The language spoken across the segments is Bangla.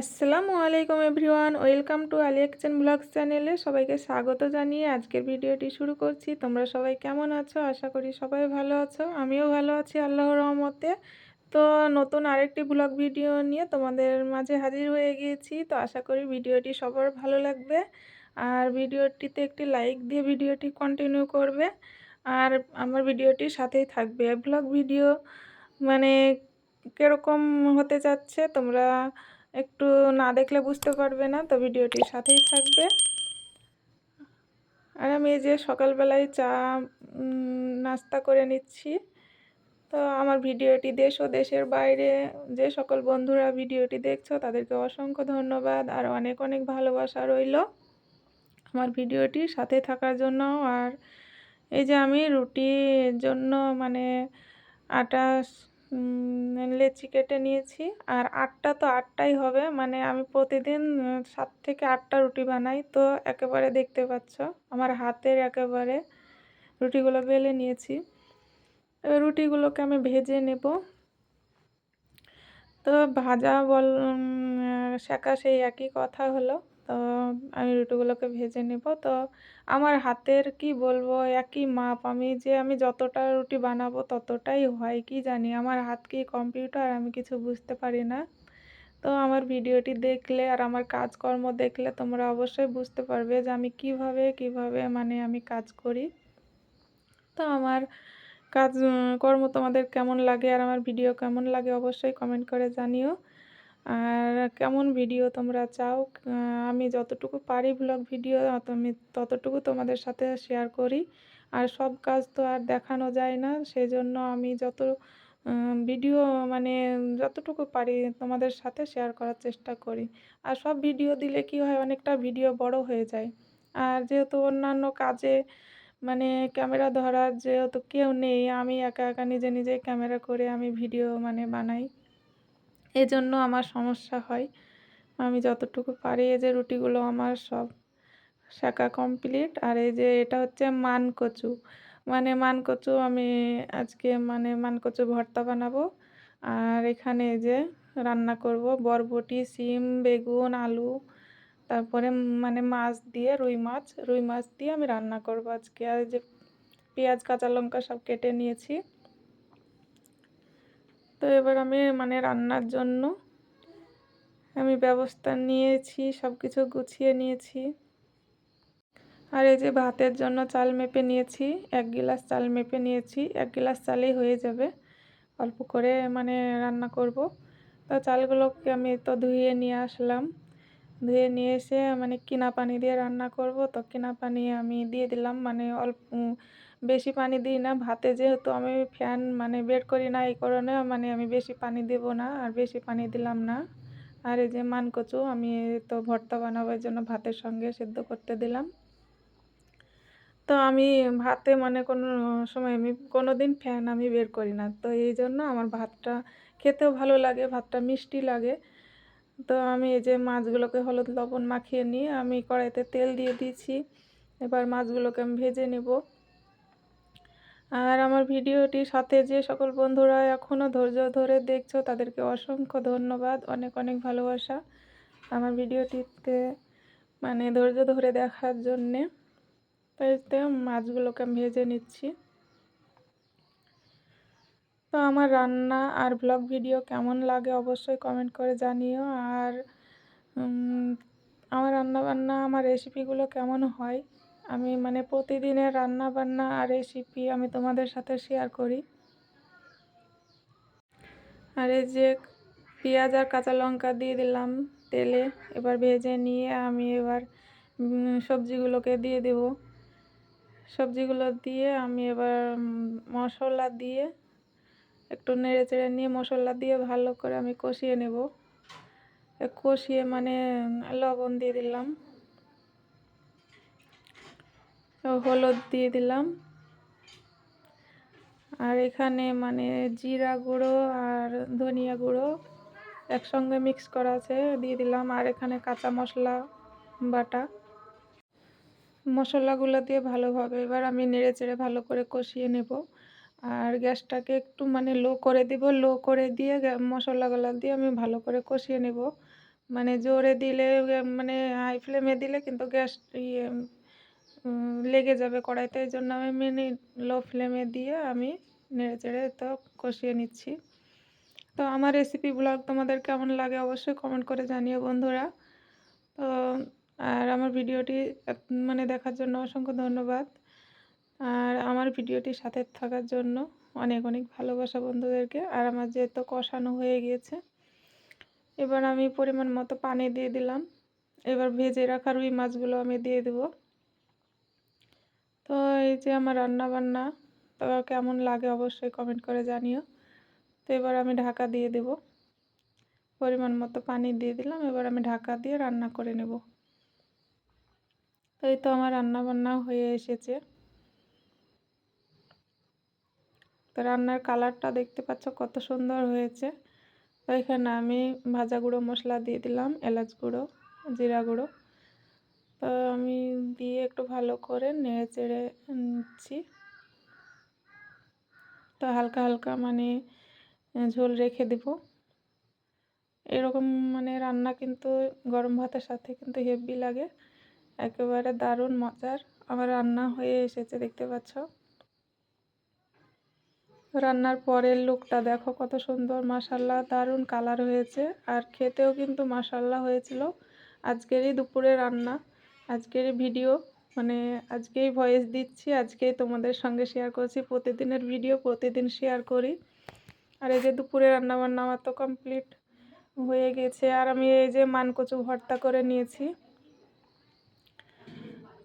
আসসালামু আলাইকুম everyone, welcome to Aliya kitchen blogs চ্যানেলে সবাইকে স্বাগত জানিয়ে আজকের ভিডিওটি শুরু করছি। তোমরা সবাই কেমন আছো? আশা করি সবাই ভালো আছো, আমিও ভালো আছি আল্লাহ রহমতে। তো নতুন আরেকটি ব্লগ ভিডিও নিয়ে তোমাদের মাঝে হাজির হয়ে গিয়েছি। তো আশা করি ভিডিওটি সবার ভালো লাগবে। আর ভিডিওটিতে একটি লাইক দিয়ে ভিডিওটি কন্টিনিউ করবে। আর আমার ভিডিওটির সাথেই থাকবে। ব্লগ ভিডিও মানে কীরকম হতে যাচ্ছে? তোমরা একটু না দেখলে বুঝতে পারবে না, তো ভিডিওটির সাথেই থাকবে। আর আমি এই যে সকালবেলায় চা নাস্তা করে নিচ্ছি। তো আমার ভিডিওটি দেশ ও দেশের বাইরে যে সকল বন্ধুরা ভিডিওটি দেখছ, তাদেরকে অসংখ্য ধন্যবাদ আর অনেক অনেক ভালোবাসা রইল আমার ভিডিওটির সাথে থাকার জন্য। আর এই যে আমি রুটির জন্য মানে আটা লেচি কেটে নিয়েছি। আর আটটা তো আটটাই হবে মানে আমি প্রতিদিন সাত থেকে আটটা রুটি বানাই। তো একেবারে দেখতে পাচ্ছ, আমার হাতের একেবারে রুটিগুলো বেলে নিয়েছি। রুটিগুলোকে আমি ভেজে নেব। তো ভাজা বল শেখা সেই একই কথা হলো। তো আমি রুটিগুলোকে ভেজে নেব। তো আমার হাতের কি বলব, একই মাপ। আমি যে আমি যতটা রুটি বানাবো ততটাই হয়, কি জানি? আমার হাত কি কম্পিউটার আমি কিছু বুঝতে পারি না। তো আমার ভিডিওটি দেখলে আর আমার কাজকর্ম দেখলে তোমরা অবশ্যই বুঝতে পারবে যে আমি কীভাবে কীভাবে মানে আমি কাজ করি। তো আমার কাজ কর্ম তোমাদের কেমন লাগে আর আমার ভিডিও কেমন লাগে অবশ্যই কমেন্ট করে জানিও। আর কেমন ভিডিও তোমরা চাও? আমি যতটুকু পারি ব্লগ ভিডিও আমি ততটুকু তোমাদের সাথে শেয়ার করি। আর সব কাজ তো আর দেখানো যায় না সেই জন্য আমি যত ভিডিও মানে যতটুকু পারি তোমাদের সাথে শেয়ার করার চেষ্টা করি। আর সব ভিডিও দিলে কি হয়, অনেকটা ভিডিও বড় হয়ে যায়। আর যেহেতু অন্যান্য কাজে মানে ক্যামেরা ধরার যেহেতু কেউ নেই, আমি একা একা নিজে নিজে ক্যামেরা করে আমি ভিডিও মানে বানাই। এজন্য আমার সমস্যা হয়। আমি যতটুকু পারি এই যে রুটিগুলো আমার সব শাঁকা কমপ্লিট আর এই যে এটা হচ্ছে মানকচু। মানে মানকচু আমি আজকে মানে মানকচু ভর্তা বানাবো। আর এখানে যে রান্না করব বরবটি, সিম, বেগুন, আলু, তারপরে মানে মাছ দিয়ে রুই মাছ। রুই মাছ দিয়ে আমি রান্না করব আজকে। আর যে পেঁয়াজ, কাঁচা লঙ্কা সব কেটে নিয়েছি। তো এবার আমি মানে রান্নার জন্য আমি ব্যবস্থা নিয়েছি সব কিছু গুছিয়ে নিয়েছি। আর এই যে ভাতের জন্য চাল মেপে নিয়েছি, এক গিলাস চাল মেপে নিয়েছি, এক গিলাস চালেই হয়ে যাবে। অল্প করে মানে রান্না করব। তো চালগুলোকে আমি তো ধুয়ে নিয়ে আসলাম। ধুয়ে নিয়ে এসে মানে কিনা পানি দিয়ে রান্না করব। তো কিনা পানি আমি দিয়ে দিলাম মানে অল্প বেশি পানি দিই না। ভাতে যেহেতু আমি ফ্যান মানে বের করি না এই কারণে মানে আমি বেশি পানি দেব না আর বেশি পানি দিলাম না। আর এই যে মানকচু আমি তো ভর্তা বানাবার জন্য ভাতের সঙ্গে সেদ্ধ করতে দিলাম। তো আমি ভাতে মানে কোনো সময় আমি কোনো দিন ফ্যান আমি বের করি না। তো এই জন্য আমার ভাতটা খেতেও ভালো লাগে, ভাতটা মিষ্টি লাগে। তো আমি এই যে মাছগুলোকে হলুদ লবণ মাখিয়ে নিয়ে আমি কড়াইতে তেল দিয়ে দিয়েছি। এবার মাছগুলোকে আমি ভেজে নেব। আর আমার ভিডিওটির সাথে যে সকল বন্ধুরা এখনও ধৈর্য ধরে দেখছ, তাদেরকে অসংখ্য ধন্যবাদ, অনেক অনেক ভালোবাসা আমার ভিডিওটিতে মানে ধৈর্য ধরে দেখার জন্যে। তাইতে মাছগুলোকে আমি ভেজে নিচ্ছি। তো আমার রান্না আর ব্লগ ভিডিও কেমন লাগে অবশ্যই কমেন্ট করে জানিও। আর আমার রান্নাবান্না, আমার রেসিপিগুলো কেমন হয় আমি মানে প্রতিদিনের রান্না বান্না আর রেসিপি আমি তোমাদের সাথে শেয়ার করি। আর এই যে পেঁয়াজ আর কাঁচা লঙ্কা দিয়ে দিলাম তেলে, এবার ভেজে নিয়ে আমি এবার সবজিগুলোকে দিয়ে দেব। সবজিগুলো দিয়ে আমি এবার মশলা দিয়ে একটু নেড়ে চেড়ে নিয়ে মশলা দিয়ে ভালো করে আমি কষিয়ে নেব। কষিয়ে মানে লবণ দিয়ে দিলাম। হলুদ দিয়ে দিলাম। আর এখানে মানে জিরা গুঁড়ো আর ধনিয়া গুঁড়ো একসঙ্গে মিক্স করা আছে, দিয়ে দিলাম। আর এখানে কাঁচা মশলা বাটা। মশলাগুলো দিয়ে ভালোভাবে এবার আমি নেড়ে চেড়ে ভালো করে কষিয়ে নেব। আর গ্যাসটাকে একটু মানে লো করে দিব। লো করে দিয়ে মশলাগুলো দিয়ে আমি ভালো করে কষিয়ে নেব। মানে জোরে দিলে মানে হাই ফ্লেমে দিলে কিন্তু গ্যাস ইয়ে লেগে যাবে কড়াইতে, এই জন্য আমি মিনি লো ফ্লেমে দিয়ে আমি নেড়ে চেড়ে তো কষিয়ে নিচ্ছি। তো আমার রেসিপি ব্লগ তোমাদের কেমন লাগে অবশ্যই কমেন্ট করে জানিও বন্ধুরা। তো, আর আমার ভিডিওটি মানে দেখার জন্য অসংখ্য ধন্যবাদ। আর আমার ভিডিওটি সাথে থাকার জন্য অনেক অনেক ভালোবাসা বন্ধুদেরকে। আর আমার যেহেতু কষানো হয়ে গিয়েছে, এবার আমি পরিমাণ মতো পানি দিয়ে দিলাম। এবার ভেজে রাখা রুই মাছগুলো আমি দিয়ে দেব। তো এই যে আমার রান্না বান্না তো কেমন লাগে অবশ্যই কমেন্ট করে জানিও। তো এবার আমি ঢাকা দিয়ে দেব। পরিমাণ মতো পানি দিয়ে দিলাম, এবার আমি ঢাকা দিয়ে রান্না করে নেব। তো এই তো আমার রান্না বান্না হয়ে এসেছে। তো রান্নার কালারটা দেখতে পাচ্ছ কত সুন্দর হয়েছে। তো এখানে আমি ভাজা গুঁড়ো মশলা দিয়ে দিলাম, এলাচ গুঁড়ো, জিরা গুঁড়ো। আমি দিয়ে একটু ভালো করে নেড়ে চেড়ে নিচ্ছি। তো হালকা হালকা মানে ঝোল রেখে দেব। এরকম মানে রান্না কিন্তু গরম ভাতের সাথে কিন্তু হেভি লাগে। একেবারে দারুণ মজার। আমার রান্না হয়ে এসেছে, দেখতে পাচ্ছ? রান্নার পরের লুকটা দেখো কত সুন্দর মাসাল্লাহ দারুণ কালার হয়েছে। আর খেতেও কিন্তু মাসাল্লাহ হয়েছিল। আজকেরই দুপুরে রান্না। আজকেরই ভিডিও মানে আজকেই ভয়েস দিচ্ছি, আজকেই তোমাদের সঙ্গে শেয়ার করছি। প্রতিদিনের ভিডিও প্রতিদিন শেয়ার করি। আর এই যে দুপুরে রান্নাবান্না আমার তো কমপ্লিট হয়ে গেছে। আর আমি এই যে মানকচু ভর্তা করে নিয়েছি।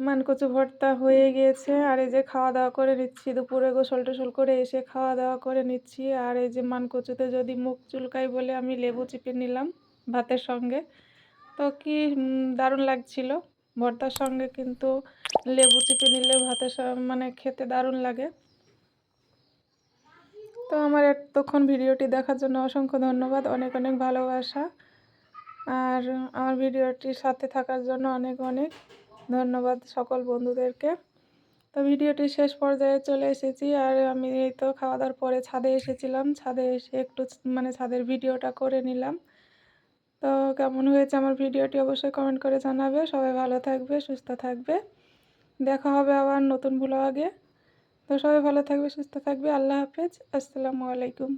মানকচু ভর্তা হয়ে গিয়েছে আর এই যে খাওয়া দাওয়া করে নিচ্ছি। দুপুরে গোসল টোসল করে এসে খাওয়া দাওয়া করে নিচ্ছি। আর এই যে মানকচুতে যদি মুখ চুলকাই বলে আমি লেবু চিপে নিলাম ভাতের সঙ্গে। তো কি দারুণ লাগছিল। ভর্তার সঙ্গে কিন্তু লেবু চিপে নিলে ভাতের মানে খেতে দারুণ লাগে। তো আমার এতক্ষণ ভিডিওটি দেখার জন্য অসংখ্য ধন্যবাদ, অনেক অনেক ভালোবাসা। আর আমার ভিডিওটির সাথে থাকার জন্য অনেক অনেক ধন্যবাদ সকল বন্ধুদেরকে। তো ভিডিওটি শেষ পর্যায়ে চলে এসেছি, আর আমি এই তো খাওয়া দাওয়ার পরে ছাদে এসেছিলাম। ছাদে এসে একটু মানে ছাদের ভিডিওটা করে নিলাম। তো কেমন হয়েছে আমার ভিডিওটি অবশ্যই কমেন্ট করে জানাবে। সবাই ভালো থাকবে, সুস্থ থাকবে। দেখা হবে আবার নতুন আগে তো সবাই ভালো থাকবে, সুস্থ থাকবে। আল্লাহ হাফেজ। আসসালামু আলাইকুম।